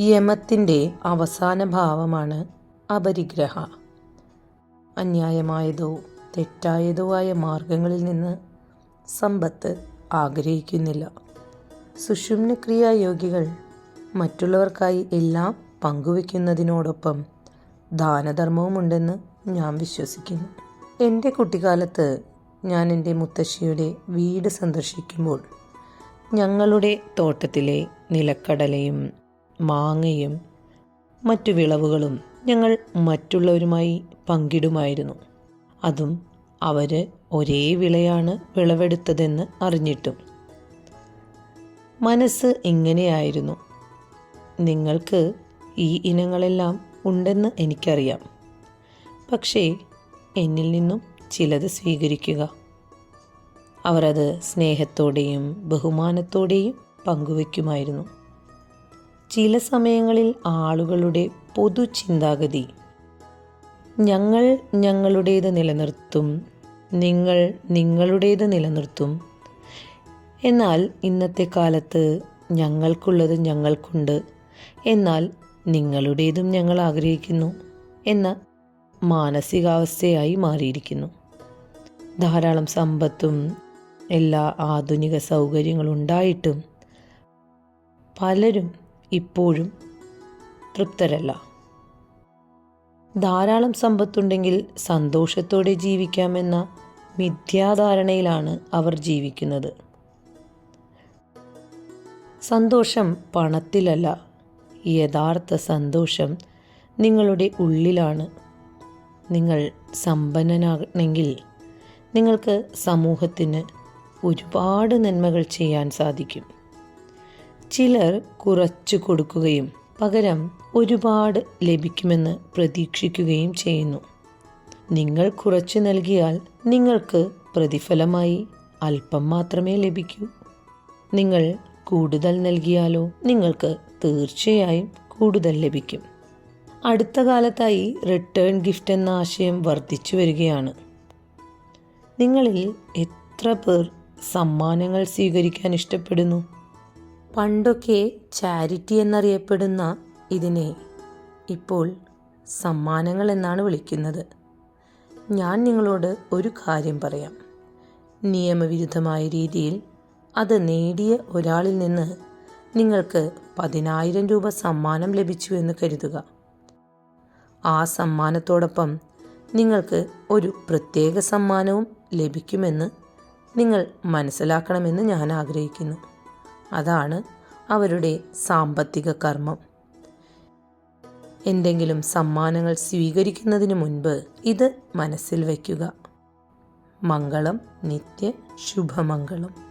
യമത്തിന്റെ അവസാന ഭാവമാണ് അപരിഗ്രഹ. അന്യായമായതോ തെറ്റായതോ ആയ മാർഗങ്ങളിൽ നിന്ന് സമ്പത്ത് ആഗ്രഹിക്കുന്നില്ല. സുഷുമ്ന ക്രിയായോഗികൾ മറ്റുള്ളവർക്കായി എല്ലാം പങ്കുവെക്കുന്നതിനോടൊപ്പം ദാനധർമ്മവുമുണ്ടെന്ന് ഞാൻ വിശ്വസിക്കുന്നു. എന്റെ കുട്ടിക്കാലത്ത് ഞാൻ എന്റെ മുത്തശ്ശിയുടെ വീട് സന്ദർശിക്കുമ്പോൾ ഞങ്ങളുടെ തോട്ടത്തിലെ നിലക്കടലയും മാങ്ങയും മറ്റു വിളവുകളും ഞങ്ങൾ മറ്റുള്ളവരുമായി പങ്കിടുമായിരുന്നു. അതും അവർ ഒരേ വിളയാണ് വിളവെടുത്തതെന്ന് അറിഞ്ഞിട്ടും. മനസ്സ് ഇങ്ങനെയായിരുന്നു. നിങ്ങൾക്ക് ഈ ഇനങ്ങളെല്ലാം ഉണ്ടെന്ന് എനിക്കറിയാം. പക്ഷേ എന്നിൽ നിന്നും ചിലത് സ്വീകരിക്കുക. അവർ അത് സ്നേഹത്തോടെയും ബഹുമാനത്തോടെയും പങ്കുവയ്ക്കുമായിരുന്നു. ചില സമയങ്ങളിൽ ആളുകളുടെ പൊതു ചിന്താഗതി ഞങ്ങൾ ഞങ്ങളുടേത് നിലനിർത്തും നിങ്ങൾ നിങ്ങളുടേത് നിലനിർത്തും. എന്നാൽ ഇന്നത്തെ കാലത്ത് ഞങ്ങൾക്കുള്ളത് ഞങ്ങൾക്കുണ്ട്. എന്നാൽ നിങ്ങളുടേതും ഞങ്ങൾ ആഗ്രഹിക്കുന്നു എന്ന മാനസികാവസ്ഥയായി മാറിയിരിക്കുന്നു. ധാരാളം സമ്പത്തും എല്ലാ ആധുനിക സൗകര്യങ്ങളും ഉണ്ടായിട്ടും പലരും ഇപ്പോഴും തൃപ്തരല്ല. ധാരാളം സമ്പത്തുണ്ടെങ്കിൽ സന്തോഷത്തോടെ ജീവിക്കാമെന്ന മിഥ്യാധാരണയിലാണ് അവർ ജീവിക്കുന്നത്. സന്തോഷം പണത്തിലല്ല യഥാർത്ഥ സന്തോഷം നിങ്ങളുടെ ഉള്ളിലാണ്. നിങ്ങൾ സമ്പന്നനാണെങ്കിൽ നിങ്ങൾക്ക് സമൂഹത്തിന് ഒരുപാട് നന്മകൾ ചെയ്യാൻ സാധിക്കും. ചിലർ കുറച്ചു കൊടുക്കുകയും പകരം ഒരുപാട് ലഭിക്കുമെന്ന് പ്രതീക്ഷിക്കുകയും ചെയ്യുന്നു. നിങ്ങൾ കുറച്ച് നൽകിയാൽ നിങ്ങൾക്ക് പ്രതിഫലമായി അല്പം മാത്രമേ ലഭിക്കൂ. നിങ്ങൾ കൂടുതൽ നൽകിയാലോ നിങ്ങൾക്ക് തീർച്ചയായും കൂടുതൽ ലഭിക്കും. അടുത്ത കാലത്തായി റിട്ടേൺ ഗിഫ്റ്റ് എന്ന ആശയം വർദ്ധിച്ചു വരികയാണ്. നിങ്ങളിൽ എത്ര പേർ സമ്മാനങ്ങൾ സ്വീകരിക്കാൻ ഇഷ്ടപ്പെടുന്നു? പണ്ടൊക്കെ ചാരിറ്റി എന്നറിയപ്പെടുന്ന ഇതിനെ ഇപ്പോൾ സമ്മാനങ്ങൾ എന്നാണ് വിളിക്കുന്നത്. ഞാൻ നിങ്ങളോട് ഒരു കാര്യം പറയാം. നിയമവിരുദ്ധമായ രീതിയിൽ അത് നേടിയ ഒരാളിൽ നിന്ന് നിങ്ങൾക്ക് പതിനായിരം രൂപ സമ്മാനം ലഭിച്ചു എന്ന് കരുതുക. ആ സമ്മാനത്തോടൊപ്പം നിങ്ങൾക്ക് ഒരു പ്രത്യേക സമ്മാനവും ലഭിക്കുമെന്ന് നിങ്ങൾ മനസ്സിലാക്കണമെന്ന് ഞാൻ ആഗ്രഹിക്കുന്നു. അതാണ് അവരുടെ സാമ്പത്തിക കർമ്മം. എന്തെങ്കിലും സമ്മാനങ്ങൾ സ്വീകരിക്കുന്നതിന് മുൻപ് ഇത് മനസ്സിൽ വയ്ക്കുക. മംഗളം നിത്യ ശുഭമംഗളം.